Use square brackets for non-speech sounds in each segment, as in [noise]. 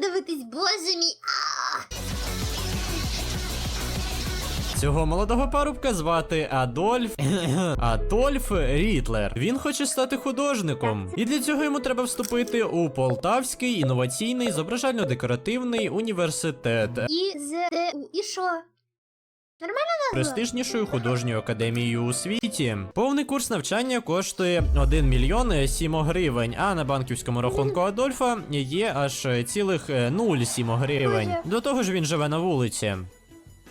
подивитись, боже мій. Цього молодого парубка звати Адольф [laughs] Адольф Рітлер. Він хоче стати художником, і для цього йому треба вступити у Полтавський інноваційний зображально-декоративний університет. І з і що? Престижнішою художньою академією у світі. Повний курс навчання коштує 1 мільйон 7 гривень, а на банківському рахунку Адольфа є аж цілих 0,7 гривень. До того ж він живе на вулиці.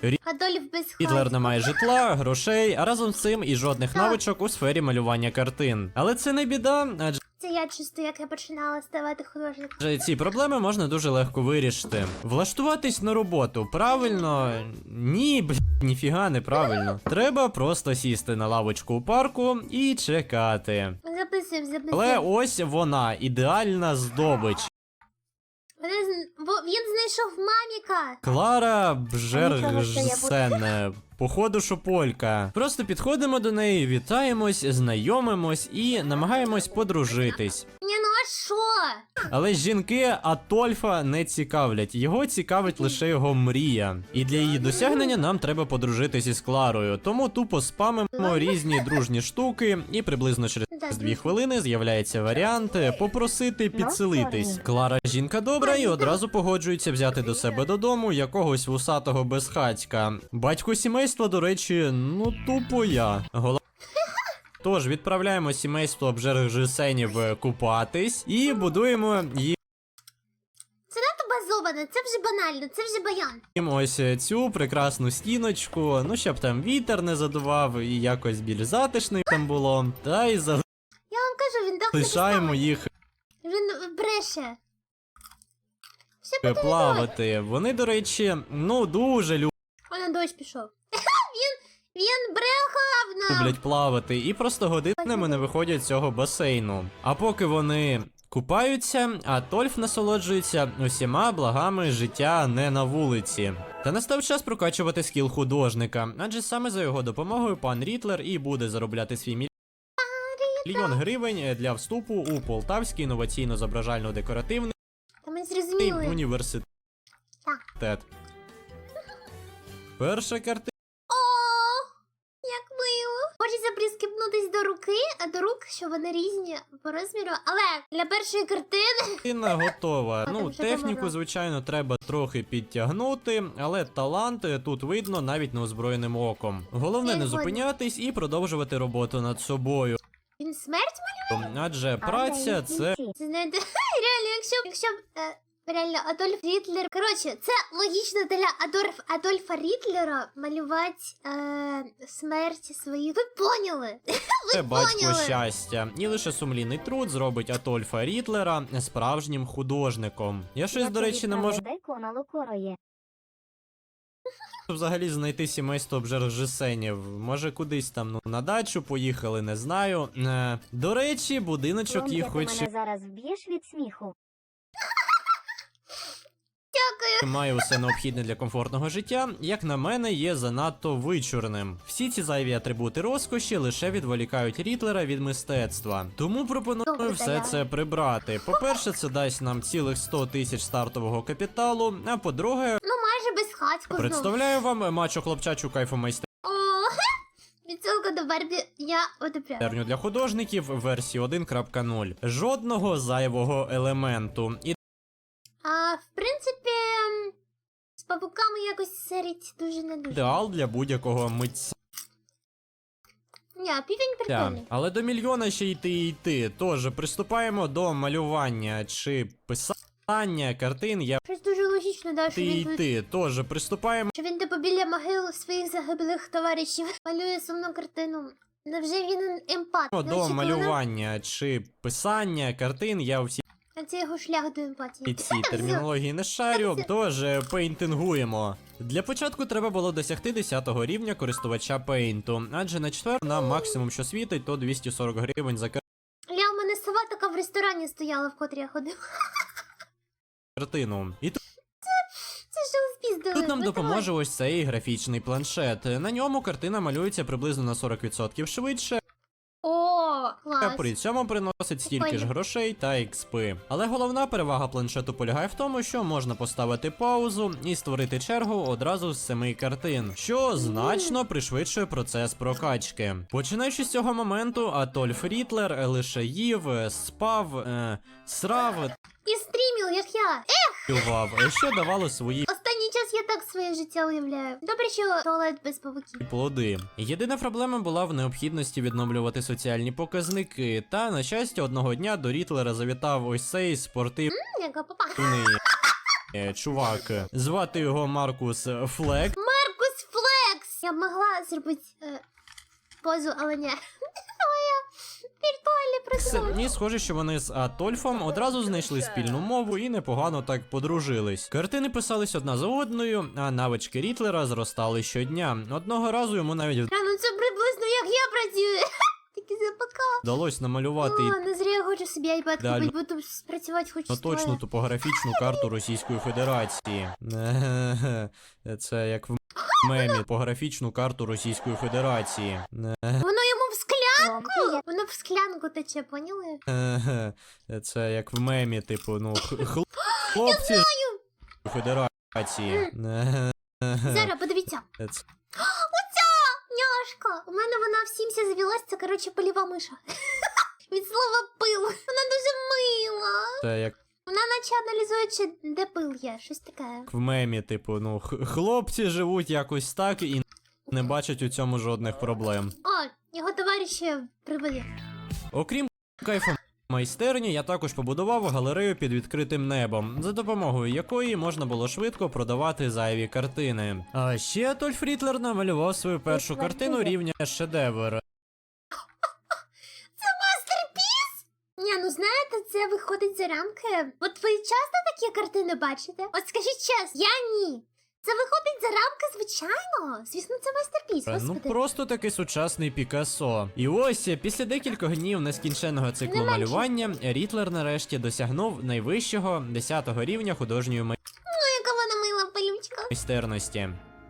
Адольф без Гітлер не має житла, грошей, а разом з цим і жодних Так. навичок у сфері малювання картин. Але це не біда, адже Це я чисто, як я починала ставати художником. ці проблеми можна дуже легко вирішити. Влаштуватись на роботу правильно? Ні, бл, ніфіга не правильно. [laughs] Треба просто сісти на лавочку у парку і чекати. Записуємо, Але ось вона, ідеальна здобич. Він знайшов маміка. Клара Бжергсен. Походу, що полька. Просто підходимо до неї, вітаємось, знайомимось і намагаємось подружитись. Ні, ну а що? Але жінки Атольфа не цікавлять. Його цікавить лише його мрія. І для її досягнення нам треба подружитись із Кларою. Тому тупо спамимо різні дружні штуки, і приблизно через дві хвилини з'являється варіант попросити підселитись. Клара жінка добра і одразу погоджується взяти до себе додому якогось вусатого безхатька. Батько сімейства, до речі, ну тупо я. Гола- [laughs] Тож відправляємо сімейство обжергжисенів купатись і будуємо Це надто базовано, це вже банально, це вже баян. ось цю прекрасну стіночку. Ну щоб там вітер не задував і якось більш затишно там було. Та й Я вам кажу, він так залишаємо їх Він бреше. Все плавати. Вони, до речі, ну дуже добре. Вона дощ пішов. Він, брехав нам. люблять плавати і просто годинами не виходять з цього басейну. А поки вони. Купаються, а Тольф насолоджується усіма благами життя не на вулиці. Та настав час прокачувати скіл художника, адже саме за його допомогою пан Рітлер і буде заробляти свій міль- мільйон гривень для вступу у Полтавський інноваційно-зображально-декоративний університет. Так. Перша картина. Як мило. Хочеться прискіпнутись до руки, а до рук, що вони різні по розміру. Але для першої картини [laughs] Картина готова. А Ну, там ще техніку, звичайно, треба трохи підтягнути, але талант тут видно навіть неозброєним оком. Головне Це не згодна. зупинятись і продовжувати роботу над собою. він смерть Адже праця це Це знаєте, [laughs] реально, якщо, якщо е, реально Адольф Рітлер. Коротше, це логічно для Адольф, Адольфа Рітлера малювати е, смерть своїх. Ви поняли? [laughs] це батько поняли. щастя. І лише сумлінний труд зробить Атольфа Рітлера справжнім художником. Я щось, до речі, не можу [laughs] взагалі знайти сімейство обжержисенів. Може, кудись там ну на дачу поїхали, не знаю. Е, до речі, будиночок їх хоч. мене зараз вб'єш від сміху. [laughs] Дякую. Має усе необхідне для комфортного життя, як на мене, є занадто вичурним. Всі ці зайві атрибути розкоші лише відволікають Рітлера від мистецтва. Тому пропоную Добре, все це прибрати. По-перше, це дасть нам цілих 100 тисяч стартового капіталу. А по-друге, Ну майже без хатьку представляю вам мачо хлопчачу кайфомайстерню О, [laughs] відсилка до Барбі я одобряю. для художників версії 1.0. Жодного зайвого елементу. І А в принципі, м, з павуками якось серить дуже не дуже. ідеал для будь-якого митця. Ні, півень Так, прикольний. але до мільйона ще йти і йти. Тож приступаємо до малювання чи писання картин. Я Щось дуже логічно, да, що він тут йти. Тож приступаємо Що він типу біля могил своїх загиблих товаришів [laughs] малює сумну картину. Невже він емпат? до Значить, вона- малювання чи писання картин. Я у всій А це його шлях до емпатії. цій [laughs] термінології не шарю. Тож е, пейнтингуємо. Для початку треба було досягти 10 рівня користувача пейнту, адже на четвер нам максимум, що світить, то 240 гривень за Ля, у мене сова така в ресторані стояла, в котрій я ходив. картину. І спіздили? Тут нам допоможе ось цей графічний планшет. На ньому картина малюється приблизно на 40% швидше. О, клас. При цьому приносить стільки ж грошей та експи. Але головна перевага планшету полягає в тому, що можна поставити паузу і створити чергу одразу з семи картин, що значно пришвидшує процес прокачки. Починаючи з цього моменту, Атольф Рітлер лише їв, е, спав, е, срав, І стрімів, як я. Е, Тював, що давало свої час я так своє життя уявляю. Добре, що туалет без павуків. плоди. Єдина проблема була в необхідності відновлювати соціальні показники. Та на щастя, одного дня до Рітлера завітав ось цей спортивний М, Яка папа. е, чувак. Звати його Маркус Флек. Маркус Флекс! Я б могла зробити е, позу, але ні. [laughs] Моя віртуальне присутність. І схоже, що вони з Атольфом одразу знайшли спільну мову і непогано так подружились. Картини писались одна за одною, а навички Рітлера зростали щодня. Одного разу йому навіть Та ну це приблизно як я працюю. [laughs] Тільки вдалося намалювати О, не зря я хочу собі Да, купити, буду працювати хоч Ну стоя. точну топографічну карту Російської Федерації. [laughs] Це як в мемі топографічну карту Російської Федерації. Воно склянку! Воно в склянку тече, поняли? Це як в мемі, типу, ну х- [gasps] хл- хлопці Федерації. Зараз, подивіться. Це- [gasps] Няшка! У мене вона в сімсі завілась, це, коротше, поліва миша. [laughs] Від слова пил. Вона дуже мила. Це як Вона наче аналізує, чи де пил є, щось таке. в мемі, типу, ну х- хлопці живуть якось так і не бачать у цьому жодних проблем. О, його товариші прибили. Окрім кайфу майстерні, я також побудував галерею під відкритим небом, за допомогою якої можна було швидко продавати зайві картини. А ще Тольф Рітлер намалював свою першу картину рівня шедевр. Ні, ну знаєте, це виходить за рамки. От ви часто такі картини бачите? От скажіть чесно, я ні. Це виходить за рамки, звичайно. Звісно, це майстерпіс, Ну просто таки сучасний Пікассо. І ось після декількох днів нескінченного циклу Не менше. малювання Рітлер нарешті досягнув найвищого 10-го рівня художньої Ой, яка вона мила пилючка. майстерності.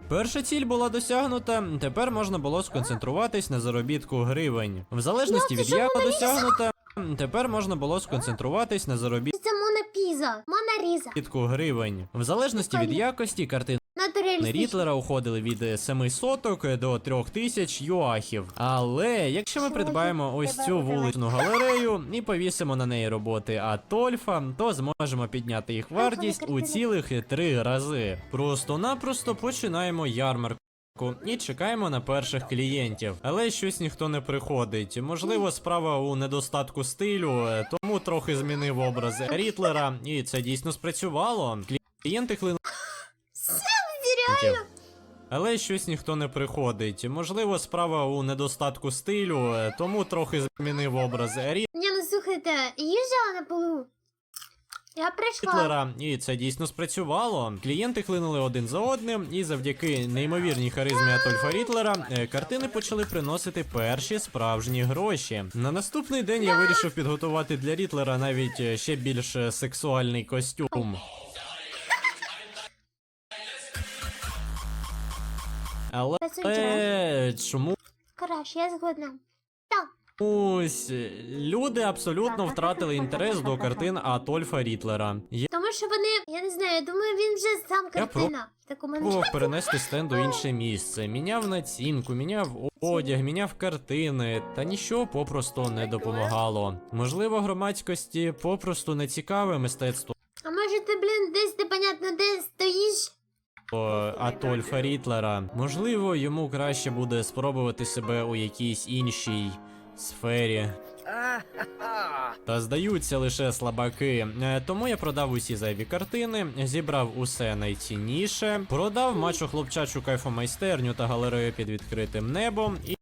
Перша ціль була досягнута, тепер можна було сконцентруватись на заробітку гривень. В залежності Ну, це від ж як Мона Ліза. досягнута, тепер можна було сконцентруватись на заробітку Це Піза, Мона Різа. гривень. В залежності від якості картини Натуралістична. Рітлера уходили від 7 соток до 3000 юахів. Але якщо ми придбаємо ось цю вуличну галерею і повісимо на неї роботи Атольфа, то зможемо підняти їх вартість у цілих три рази. Просто-напросто починаємо ярмарку. І чекаємо на перших клієнтів, але щось ніхто не приходить. Можливо, справа у недостатку стилю, е, тому трохи змінив образ Рітлера, і це дійсно спрацювало. Клієнти хлинули. Але щось ніхто не приходить. Можливо, справа у недостатку стилю, е, тому трохи змінив образ Ні, ну слухайте, їжа на полу. Я прийшла. Рітлера, і це дійсно спрацювало. Клієнти хлинули один за одним, і завдяки неймовірній харизмі Атольфа Рітлера е, картини почали приносити перші справжні гроші. На наступний день я вирішив підготувати для Рітлера навіть е, ще більш е, сексуальний костюм. Але чому Кораш, я згодна. Ось люди абсолютно втратили інтерес до картин Атольфа Рітлера. Я Тому що вони, я не знаю, я думаю, він вже сам картина. Так у мене пробував перенести стенд у інше місце, міняв націнку, міняв одяг, міняв картини, та нічого попросту не допомагало. Можливо, громадськості попросту не цікаве мистецтво А може ти, блін, десь непонятно де стоїш? Атольфа Рітлера. Можливо, йому краще буде спробувати себе у якійсь іншій сфері. Та здаються лише слабаки. Е, Тому я продав усі зайві картини, зібрав усе найцінніше, продав мачо хлопчачу кайфомайстерню та галерею під відкритим небом і,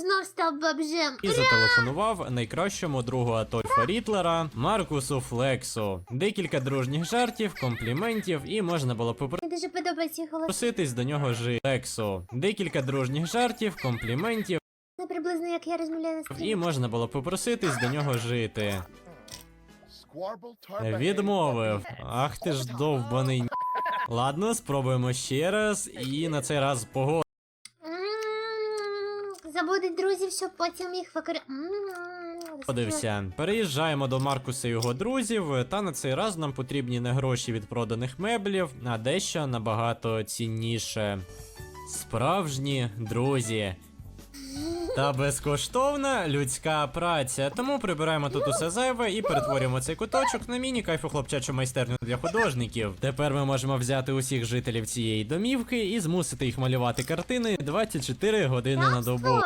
знов став бомжем. і зателефонував найкращому другу Атольфа Рітлера Маркусу Флексу. Декілька дружніх жартів, компліментів, і можна було Мені дуже подобається голос. попроситись до нього жити. Флексу. Декілька дружніх жартів, компліментів, Це приблизно як я розмовляю на і можна було попроситись до нього жити. Відмовив. Ах ти ж довбаний. Ладно, спробуємо ще раз, і на цей раз погоди. М, друзів, щоб потім їх використовувати. Подився. Переїжджаємо до Маркуса і його друзів, та на цей раз нам потрібні не гроші від проданих меблів, а дещо набагато цінніше. Справжні друзі. Та безкоштовна людська праця. Тому прибираємо тут усе зайве і перетворюємо цей куточок на міні кайфу хлопчачу майстерню для художників. Тепер ми можемо взяти усіх жителів цієї домівки і змусити їх малювати картини 24 години на добу.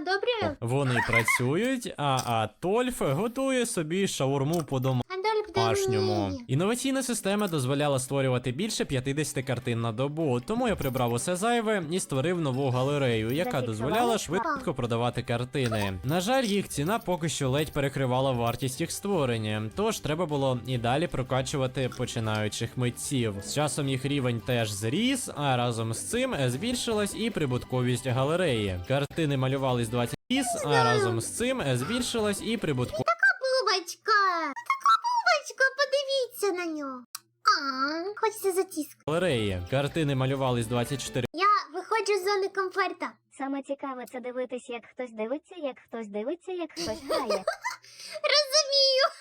Одобрюю. Вони працюють, а Атольф готує собі шаурму по Адольф домашньому. Інноваційна система дозволяла створювати більше 50 картин на добу, тому я прибрав усе зайве і створив нову галерею, яка дозволяла швидко продавати картини. На жаль, їх ціна поки що ледь перекривала вартість їх створення, тож треба було і далі прокачувати починаючих митців. З часом їх рівень теж зріс, а разом з цим збільшилась і прибутковість галереї. Картини малювались 20 ліс, а разом з цим збільшилась і прибутковість. Така бубочка, подивіться на нього. А, хочеться затиск. галереї. Картини малювались 24 Я виходжу з зони комфорта. Саме цікаве це дивитись, як хтось дивиться, як хтось дивиться, як хтось грає. [laughs] Розумію. [laughs]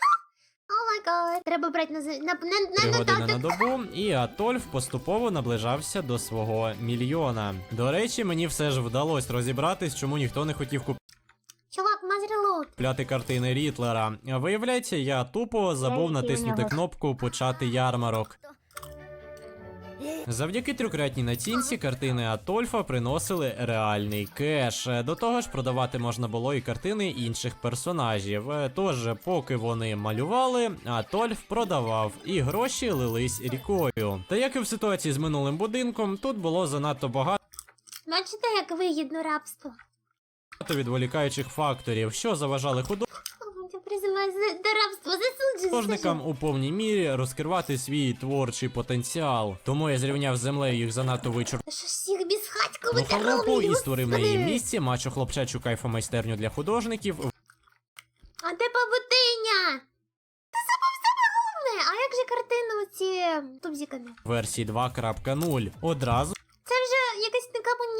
О май гад. Треба брати на, за- на, на, на години на нотаток. добу, і Атольф поступово наближався до свого мільйона. До речі, мені все ж вдалося розібратись, чому ніхто не хотів Чувак, мазрелот. купляти картини Рітлера. Виявляється, я тупо забув натиснути кнопку почати ярмарок. Завдяки трьохкратній націнці картини Атольфа приносили реальний кеш. До того ж, продавати можна було і картини інших персонажів. Тож, поки вони малювали, Атольф продавав, і гроші лились рікою. Та як і в ситуації з минулим будинком, тут було занадто багато. Бачите, як вигідно рабство. Відволікаючих факторів, що заважали художникам у повній мірі розкривати свій творчий потенціал. Тому я зрівняв з землею їх занадто вичур. Халупу і створив на її місці мачо хлопчачу кайфомайстерню для художників А де павутиня? Ти забув саме головне. А як же картину ці тубзиками? в версії 2.0. Одразу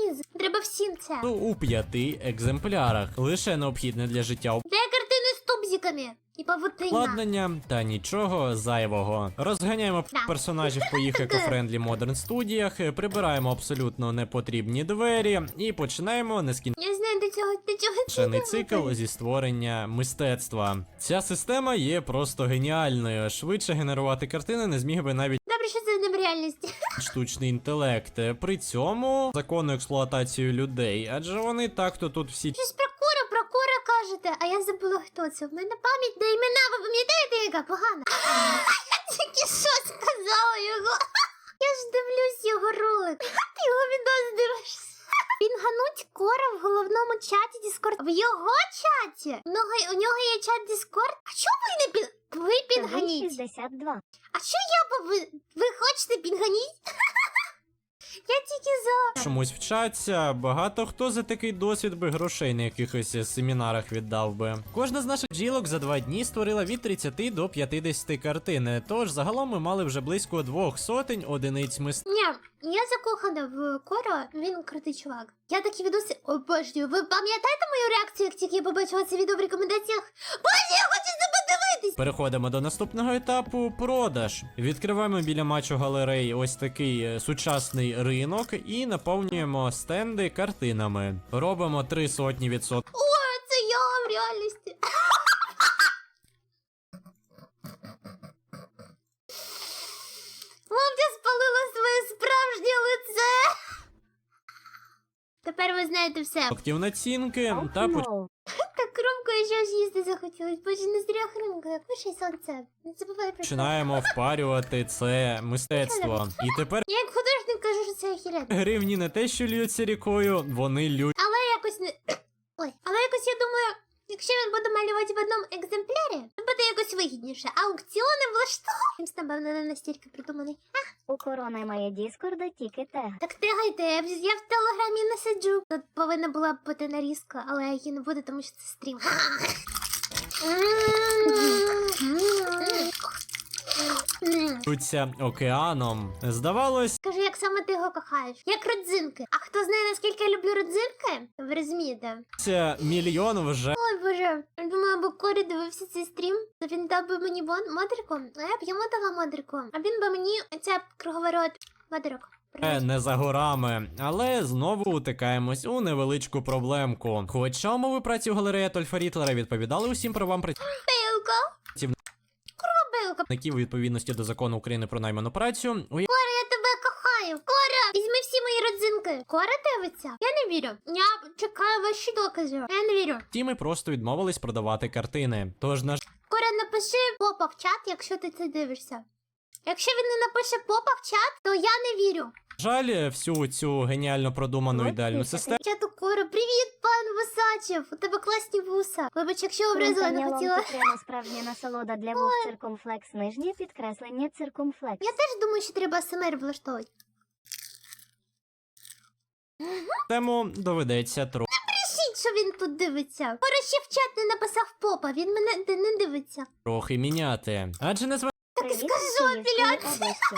якийсь. Треба всім це. у п'яти екземплярах. Лише необхідне для життя Де картини з тубзиками? І павутиня. обладнання та нічого зайвого. Розганяємо Да. персонажів по їх [laughs] екофрендлі модерн студіях, прибираємо абсолютно непотрібні двері і починаємо нескінченний Я знаю до цього, до чого це цикл зі створення мистецтва. Ця система є просто геніальною. Швидше генерувати картини не зміг би навіть Реальності. [laughs] штучний інтелект. При цьому законну експлуатацію людей, адже вони так-то тут всі Щось про кура, про кура кажете, а я забула хто це. В мене пам'ять до імена, ви пам'ятаєте, яка погана? [laughs] Я тільки що сказала його. [laughs] Я ж дивлюсь його ролик. Ти його відос дивишся. Пінгануть кора в головному чаті Discord. В його чаті? У нього, у нього є чат Discord? А чого ви не пін... Ви пінганіть? 62. А що я пови... Ви хочете пінганіть? [laughs] Я тільки за. чомусь вчаться. Багато хто за такий досвід би грошей на якихось семінарах віддав би. Кожна з наших жілок за два дні створила від 30 до 50 картин. Тож загалом ми мали вже близько двох сотень одиниць мистецтва. Ні, я закохана в Кора, він крутий чувак. Я такі відоси обожнюю. Ви пам'ятаєте мою реакцію, як тільки я побачила це відео в рекомендаціях? Боже, я хочу це подивитись! Переходимо до наступного етапу продаж. Відкриваємо біля мачо галереї ось такий е, сучасний ринок і наповнюємо стенди картинами. Робимо три сотні відсотків. О, це я в реальності. Мамця спалила своє справжнє лице. Тепер ви знаєте все. націнки та по... [laughs] Так кромку я ж їсти захотілось. Боже, не зря хрумка, як вище сонце. Не забувай про це. починаємо [laughs] впарювати це мистецтво. І тепер Я як художник кажу, що це охеренно. гривні не те, що льються рікою, вони лють. Але якось не. [clears throat] Ой, але якось я думаю, якщо він буде малювати в одному екземплярі, то буде якось вигідніше. Аукціони влаштовують. Він, напевно, не настільки придуманий. А? У корони немає Діскорда, тільки тег. Так тягайте, я в, я в телеграмі не сиджу. Тут повинна була б бути нарізка, але її не буде, тому що це стрім. [laughs] Лються океаном. Здавалось, Скажи, як саме ти його кохаєш. Як родзинки. А хто знає, наскільки я люблю родзинки? Ви розумієте? Це мільйон вже Ой, боже, я думаю, аби Корі дивився цей стрім, то він дав би мені бон модрику, а я б йому дала модрику. А він би мені оця круговорот модрику. Е, не за горами, але знову утикаємось у невеличку проблемку. Хоча умови праці в галереї Адольфа Рітлера відповідали усім правам Пилка. Працівник- Пилка. у відповідності до закону України про найману працю. У Кора, я тебе кохаю. Кора, візьми всі мої родзинки. Кора дивиться? Я не вірю. Я чекаю ваші докази. Я не вірю. Ті ми просто відмовились продавати картини. Тож, наш Кора, напиши попа в чат, якщо ти це дивишся. Якщо він не напише попа в чат, то я не вірю. Жаль, всю цю геніально продуману ідеальну ти систему. Чату Кора, привіт, пан Висачев. У тебе класні вуса. Вибач, якщо образила, не хотіла. Окрема справжня насолода для вух циркумфлекс, нижнє підкреслення циркумфлекс. Я теж думаю, що треба СМР влаштовувати. Тому доведеться трохи Пишіть, що він тут дивиться. Кора ще в чат не написав попа, він мене не дивиться. Трохи міняти. Адже незважаючи Привіт, скажу, Київської апеляція. області.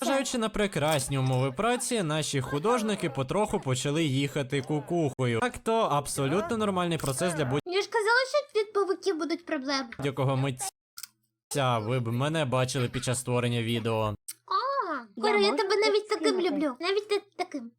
Зважаючи на прекрасні умови праці, наші художники потроху почали їхати кукухою. Так то абсолютно нормальний процес для Я ж казала, що від павуків будуть проблеми. будь-якого митця. Ви б мене бачили під час створення відео. А, Кора, я тебе навіть таким люблю. Навіть ти таким.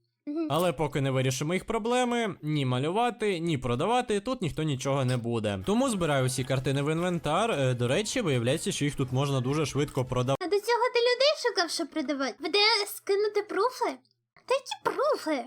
Але поки не вирішимо їх проблеми, ні малювати, ні продавати, тут ніхто нічого не буде. Тому збираю всі картини в інвентар. Е, До речі, виявляється, що їх тут можна дуже швидко продавати. А до цього ти людей шукав, щоб продавати? Буде скинути пруфи? Та які пруфи?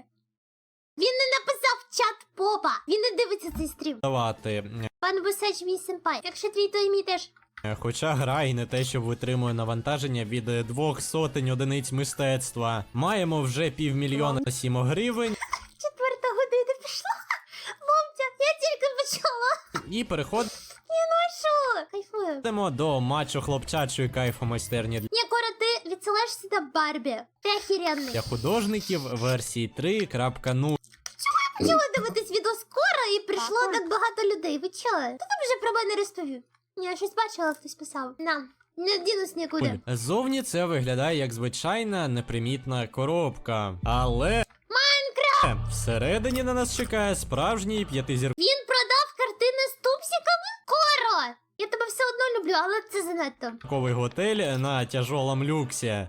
Він не написав в чат попа. Він не дивиться цей стрім. Давати. Пан Висач мій сенпай. Якщо твій, то і мій теж. Е, Хоча гра і не те, що витримує навантаження від е, двох сотень одиниць мистецтва. Маємо вже півмільйона сім гривень Четверта година пішла. Мовця, я тільки почала. і переходимо Що? Кайфую. до мачо хлопчачої кайфу майстерні Ні, Кора, ти відсилаєш сюди Барбі. Ти охеренний. для художників версії 3.0. Хотіла дивитись відео скоро і прийшло так багато людей. Ви чого? Хто там вже про мене розповів? Я щось бачила, хтось писав. На, не дінусь нікуди. Зовні це виглядає як звичайна непримітна коробка. Але. Майнкрафт! Всередині на нас чекає справжній п'ятизірковий Він продав картини з тупсиками? Коро! Я тебе все одно люблю, але це занадто. готель на тяжолом люксі.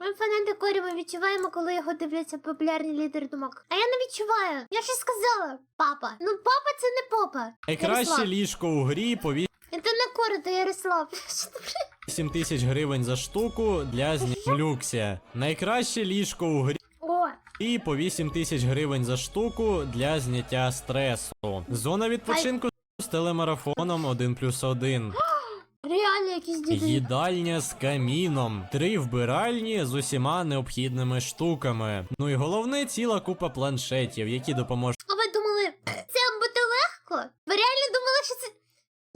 Ми фанати Корі ми відчуваємо, коли його дивляться популярні лідери думок. А я не відчуваю. Я ще сказала. Папа. Ну папа це не попа. Найкраще ліжко у грі по Це не. [laughs] Що ти 8 тисяч гривень за штуку для люксі. Найкраще ліжко у грі. О, І по 8 тисяч гривень за штуку для зняття стресу. Зона відпочинку з телемарафоном 1 плюс 1. [gasps] реально якісь діди. Їдальня з каміном, три вбиральні з усіма необхідними штуками. Ну і головне ціла купа планшетів, які допоможуть А ви думали, це буде легко? Ви реально думали, що це.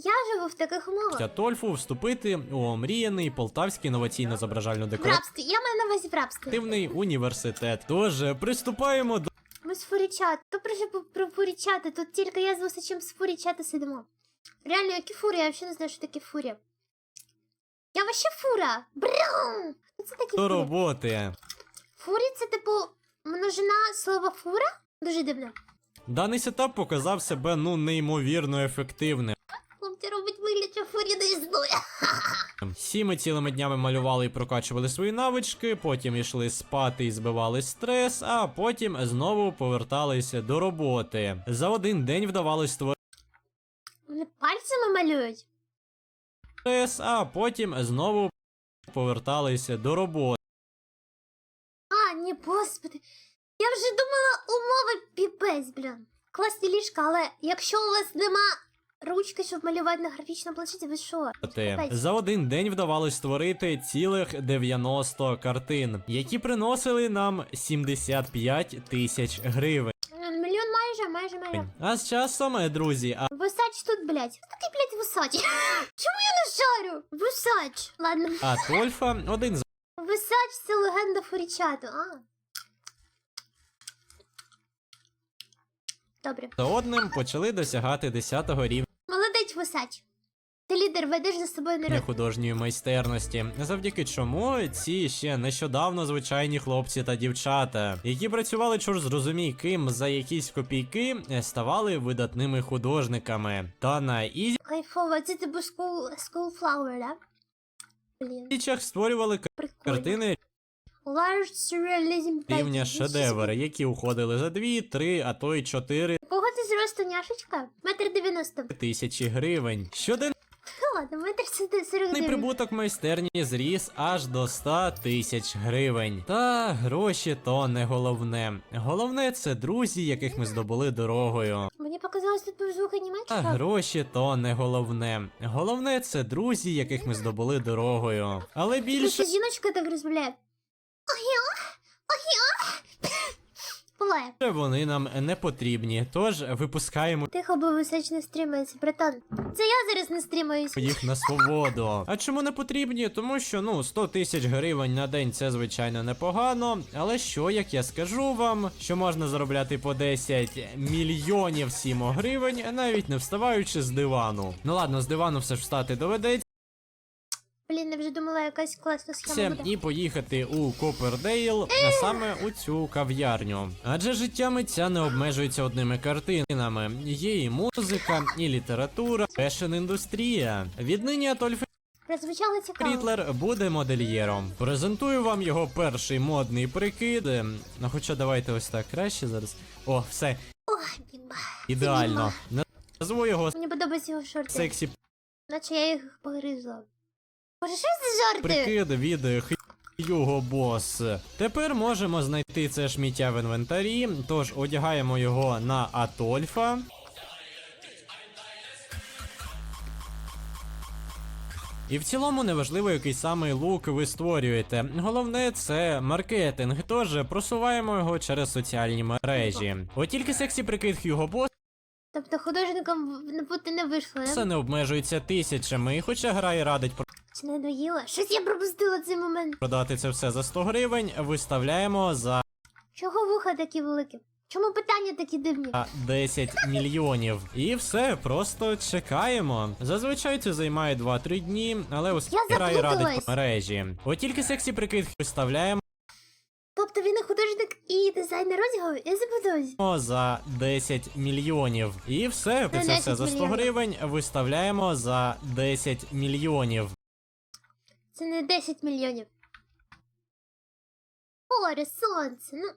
Я живу в таких умовах. Атольфу вступити у омріяний Полтавський інноваційно-зображально В декоративний. Я маю на увазі в рабстві. університет. Тож е, приступаємо до Ми з фурічат. То про що по- про фурічати? Тут тільки я з Вусачем з фурічати сидимо. Реально, які фури? Я взагалі не знаю, що таке фурія. Я вообще фура! Брум! Що це таке до фурі? роботи. Фурі це типу множина слова фура? Дуже дивно. Даний сетап показав себе ну неймовірно ефективним. Хлопці робить вигляд, що фурі не існує. Всі ми цілими днями малювали і прокачували свої навички, потім йшли спати і збивали стрес, а потім знову поверталися до роботи. За один день вдавалось створити Вони пальцями малюють. стрес, а потім знову поверталися до роботи. А, ні, господи. Я вже думала, умови піпець, блін. Класні ліжка, але якщо у вас нема ручки, щоб малювати на графічному планшеті, ви що? За один день вдавалось створити цілих 90 картин, які приносили нам 75 тисяч гривень. Мільйон майже, майже, майже. А з часом, е, друзі, а Висач тут, блядь. Хто такий, блядь, висач? [laughs] Чому я не шарю? Висач. Ладно. Атольфа один з Висач це легенда фурічату. А. Добре. за одним почали досягати 10 рівня. Молодець висач. Ти лідер, ведеш за собою народ. художньої майстерності, завдяки чому ці ще нещодавно звичайні хлопці та дівчата, які працювали чур зрозумій ким за якісь копійки, е, ставали видатними художниками. Та на ізі Кайфово, це типу school, school да? Блін, створювали прикольно. картини Large surrealism рівня Нічого які уходили за 2, 3, а то й 4 Кого ти зросту, няшечка? Метр дев'яносто. тисячі гривень. Щоденний ладно, метр сорок дев'ять. прибуток майстерні зріс аж до 100 тисяч гривень. Та гроші то не головне. Головне це друзі, яких ми здобули дорогою. Мені показалось, тут був звук А аніматика. гроші то не головне. Головне це друзі, яких ми здобули дорогою. Але більше Більше жіночка так розмовляє. Буває. вони нам не потрібні. Тож випускаємо Тихо, бо височ не стрімається, братан. Це я зараз не стрімаюсь. їх на свободу. А чому не потрібні? Тому що ну 100 тисяч гривень на день це звичайно непогано. Але що як я скажу вам, що можна заробляти по 10 мільйонів сімо гривень, навіть не вставаючи з дивану. Ну ладно, з дивану все ж встати доведеться. Блін, я вже думала, якась класна схема буде. і поїхати у Копердейл, а саме у цю кав'ярню. Адже життя митця не обмежується одними картинами. Є і музика, і література, фешн індустрія. Віднині Атольф Прозвучало цікаво. Фрітлер буде модельєром. Презентую вам його перший модний прикид. Ну, хоча давайте ось так краще зараз. О, все Ой, бімба. ідеально. Назву його Мені подобаються його шорти. сексі Наче я їх погризла. Боже, що за жарти? прикид від Хьюго Бос. Тепер можемо знайти це шміття в інвентарі, тож одягаємо його на Атольфа. І в цілому неважливо, який саме лук ви створюєте. Головне це маркетинг, тож просуваємо його через соціальні мережі. От тільки сексі прикид Хьюго Бос Тобто художником бути не вийшло, це не? обмежується тисячами, хоча гра і радить Чи не надоїла? Щось я пропустила цей момент. продати це все за 100 гривень, виставляємо за Чого вуха такі великі? Чому питання такі дивні? А, 10 мільйонів. І все, просто чекаємо. Зазвичай це займає 2-3 дні, але оскільки Я гра і радить по мережі. От тільки сексі прикид виставляємо Тобто він і художник і дизайнер одягу? і забудові. О, за 10 мільйонів. І все, це 10 все за 100 мільйонів. гривень виставляємо за 10 мільйонів. Це не 10 мільйонів. Море, сонце, ну.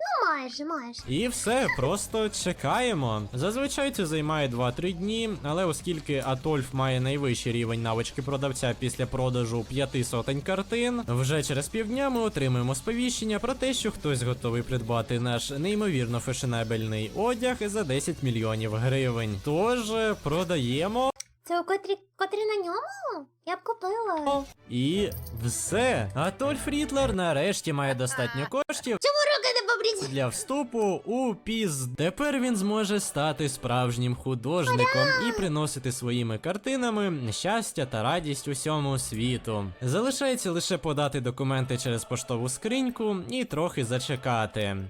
Ну, майже, майже. І все, просто чекаємо. Зазвичай це займає 2-3 дні, але оскільки Атольф має найвищий рівень навички продавця після продажу п'яти сотень картин, вже через півдня ми отримаємо сповіщення про те, що хтось готовий придбати наш неймовірно фешенебельний одяг за 10 мільйонів гривень. Тож продаємо Це у котрі, котрі на ньому? Я б купила. і все. Атольф Рітлер нарешті має достатньо коштів. Чому руки не побріть? для вступу у піз. Тепер він зможе стати справжнім художником і приносити своїми картинами щастя та радість усьому світу. Залишається лише подати документи через поштову скриньку і трохи зачекати. Е,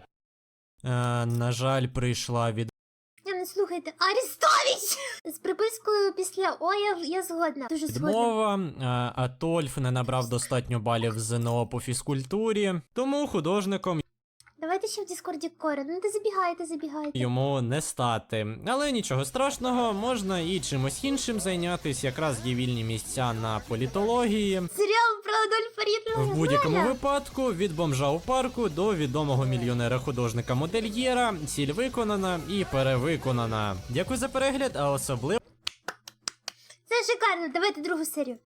на жаль, прийшла від слухайте. Арістович! З припискою після О, я, я згодна. Дуже згодна. відмова. Атольф а не набрав достатньо балів ЗНО по фізкультурі, тому художником Давайте ще в Діскорді кори. Ну ти забігайте, забігайте. йому не стати. Але нічого страшного, можна і чимось іншим зайнятися. Якраз є вільні місця на політології. Серіал про Адольфа Рітлера. В будь-якому випадку від бомжа у парку до відомого мільйонера художника модельєра. Ціль виконана і перевиконана. Дякую за перегляд, а особливо. Це шикарно. Давайте другу серію.